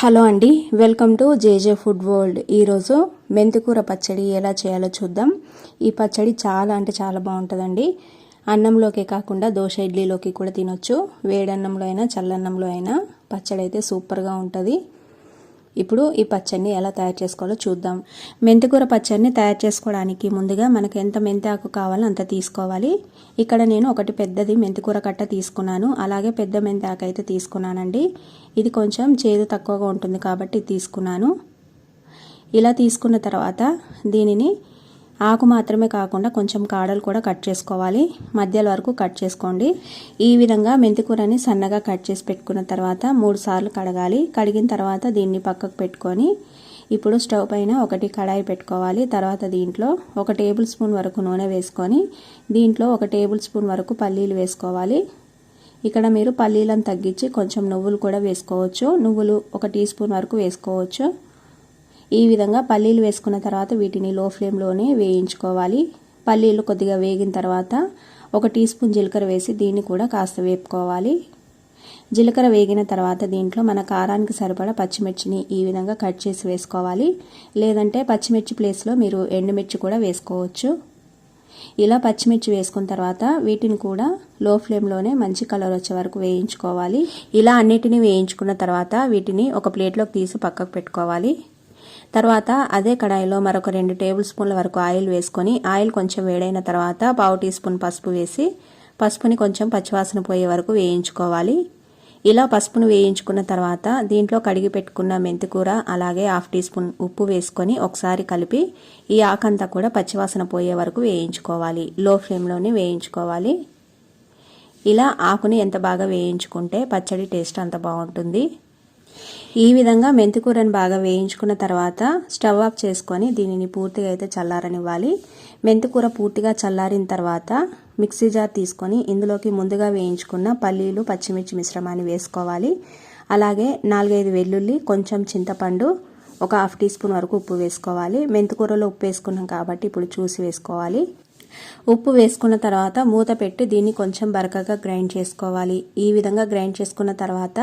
Hello అండి welcome to JJ food world. ఈరోజు మెంతికూర పచ్చడి ఎలా చేయాలో చూద్దాం. ఈ పచ్చడి చాలా అంటే చాలా బాగుంటుందండి. అన్నంలోకే కాకుండా దోశ ఇడ్లీలోకి కూడా తినొచ్చు. వేడన్నంలో అయినా చల్లన్నంలో అయినా పచ్చడి అయితే సూపర్గా ఉంటుంది. ఇప్పుడు ఈ పచ్చడిని ఎలా తయారు చేసుకోవాలో చూద్దాం. మెంతికూర పచ్చడిని తయారు చేసుకోవడానికి ముందుగా మనకు ఎంత మెంతి ఆకు కావాలో అంత తీసుకోవాలి. ఇక్కడ నేను ఒకటి పెద్దది మెంతికూర కట్ట తీసుకున్నాను. అలాగే పెద్ద మెంతి ఆకు అయితే తీసుకున్నానండి. ఇది కొంచెం చేదు తక్కువగా ఉంటుంది కాబట్టి తీసుకున్నాను. ఇలా తీసుకున్న తర్వాత దీనిని ఆకు మాత్రమే కాకుండా కొంచెం కాడలు కూడా కట్ చేసుకోవాలి. మధ్యలో వరకు కట్ చేసుకోండి. ఈ విధంగా మెంతికూరని సన్నగా కట్ చేసి పెట్టుకున్న తర్వాత మూడు సార్లు కడగాలి. కడిగిన తర్వాత దీన్ని పక్కకు పెట్టుకొని ఇప్పుడు స్టవ్ పైన ఒకటి కడాయి పెట్టుకోవాలి. తర్వాత దీంట్లో ఒక టేబుల్ స్పూన్ వరకు నూనె వేసుకొని దీంట్లో ఒక టేబుల్ స్పూన్ వరకు పల్లీలు వేసుకోవాలి. ఇక్కడ మీరు పల్లీలను తగ్గించి కొంచెం నువ్వులు కూడా వేసుకోవచ్చు. నువ్వులు ఒక టీ స్పూన్ వరకు వేసుకోవచ్చు. ఈ విధంగా పల్లీలు వేసుకున్న తర్వాత వీటిని లో ఫ్లేమ్లోనే వేయించుకోవాలి. పల్లీలు కొద్దిగా వేగిన తర్వాత ఒక టీ స్పూన్ జీలకర్ర వేసి దీన్ని కూడా కాస్త వేపుకోవాలి. జీలకర్ర వేగిన తర్వాత దీంట్లో మన కారానికి సరిపడా పచ్చిమిర్చిని ఈ విధంగా కట్ చేసి వేసుకోవాలి. లేదంటే పచ్చిమిర్చి ప్లేస్లో మీరు ఎండుమిర్చి కూడా వేసుకోవచ్చు. ఇలా పచ్చిమిర్చి వేసుకున్న తర్వాత వీటిని కూడా లో ఫ్లేమ్లోనే మంచి కలర్ వచ్చే వరకు వేయించుకోవాలి. ఇలా అన్నిటిని వేయించుకున్న తర్వాత వీటిని ఒక ప్లేట్లోకి తీసి పక్కకు పెట్టుకోవాలి. తర్వాత అదే కడాయిలో మరొక రెండు టేబుల్ స్పూన్ల వరకు ఆయిల్ వేసుకొని ఆయిల్ కొంచెం వేడైన తర్వాత పావు టీ స్పూన్ పసుపు వేసి పసుపుని కొంచెం పచ్చివాసన పోయే వరకు వేయించుకోవాలి. ఇలా పసుపును వేయించుకున్న తర్వాత దీంట్లో కడిగి పెట్టుకున్న మెంతికూర అలాగే హాఫ్ టీ స్పూన్ ఉప్పు వేసుకొని ఒకసారి కలిపి ఈ ఆకంతా కూడా పచ్చివాసన పోయే వరకు వేయించుకోవాలి. లో ఫ్లేమ్లోనే వేయించుకోవాలి. ఇలా ఆకుని ఎంత బాగా వేయించుకుంటే పచ్చడి టేస్ట్ అంత బాగుంటుంది. ఈ విధంగా మెంతికూరని బాగా వేయించుకున్న తర్వాత స్టవ్ ఆఫ్ చేసుకొని దీనిని పూర్తిగా అయితే చల్లారనివ్వాలి. మెంతికూర పూర్తిగా చల్లారిన తర్వాత మిక్సీ జార్ తీసుకొని ఇందులోకి ముందుగా వేయించుకున్న పల్లీలు పచ్చిమిర్చి మిశ్రమాన్ని వేసుకోవాలి. అలాగే నాలుగైదు వెల్లుల్లి కొంచెం చింతపండు ఒక హాఫ్ టీ స్పూన్ వరకు ఉప్పు వేసుకోవాలి. మెంతికూరలో ఉప్పు వేసుకున్నాం కాబట్టి ఇప్పుడు చూసి వేసుకోవాలి. ఉప్పు వేసుకున్న తర్వాత మూత పెట్టి దీన్ని కొంచెం బరకగా గ్రైండ్ చేసుకోవాలి. ఈ విధంగా గ్రైండ్ చేసుకున్న తర్వాత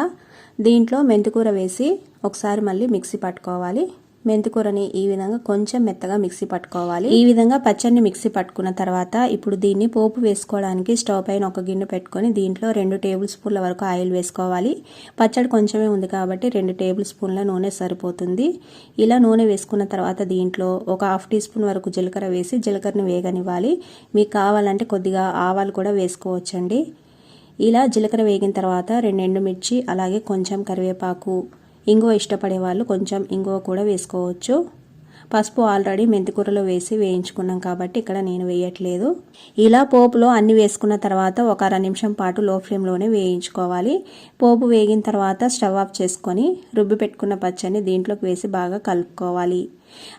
దీంట్లో మెంతికూర వేసి ఒకసారి మళ్ళీ మిక్సీ పట్టుకోవాలి. మెంతికూరని ఈ విధంగా కొంచెం మెత్తగా మిక్సీ పట్టుకోవాలి. ఈ విధంగా పచ్చడిని మిక్సీ పట్టుకున్న తర్వాత ఇప్పుడు దీన్ని పోపు వేసుకోవడానికి స్టవ్ పైన ఒక గిన్నె పెట్టుకొని దీంట్లో రెండు టేబుల్ స్పూన్ల వరకు ఆయిల్ వేసుకోవాలి. పచ్చడి కొంచెమే ఉంది కాబట్టి రెండు టేబుల్ స్పూన్ల నూనె సరిపోతుంది. ఇలా నూనె వేసుకున్న తర్వాత దీంట్లో ఒక హాఫ్ టీ స్పూన్ వరకు జీలకర్ర వేసి జీలకర్రని వేగనివ్వాలి. మీకు కావాలంటే కొద్దిగా ఆవాలు కూడా వేసుకోవచ్చండి. ఇలా జీలకర్ర వేగిన తర్వాత రెండు ఎండుమిర్చి అలాగే కొంచెం కరివేపాకు ఇంగువ ఇష్టపడే వాళ్ళు కొంచెం ఇంగువ కూడా వేసుకోవచ్చు. పసుపు ఆల్రెడీ మెంతికూరలో వేసి వేయించుకున్నాం కాబట్టి ఇక్కడ నేను వేయట్లేదు. ఇలా పోపులో అన్ని వేసుకున్న తర్వాత ఒక అర నిమిషం పాటు లో ఫ్లేమ్లోనే వేయించుకోవాలి. పోపు వేగిన తర్వాత స్టవ్ ఆఫ్ చేసుకొని రుబ్బి పెట్టుకున్న పచ్చడిని దీంట్లోకి వేసి బాగా కలుపుకోవాలి.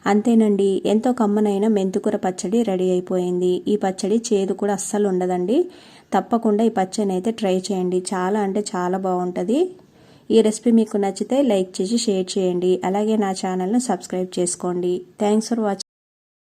అంతేనండి ఎంతో కమ్మనైన మెంతికూర పచ్చడి రెడీ అయిపోయింది. ఈ పచ్చడి చేదు కూడా అస్సలు ఉండదండి. తప్పకుండా ఈ పచ్చడిని అయితే ట్రై చేయండి. చాలా అంటే చాలా బాగుంటుంది. ఈ రెసిపీ మీకు నచ్చితే లైక్ చేసి షేర్ చేయండి. అలాగే నా ఛానల్ను సబ్స్క్రైబ్ చేసుకోండి. Thanks for watching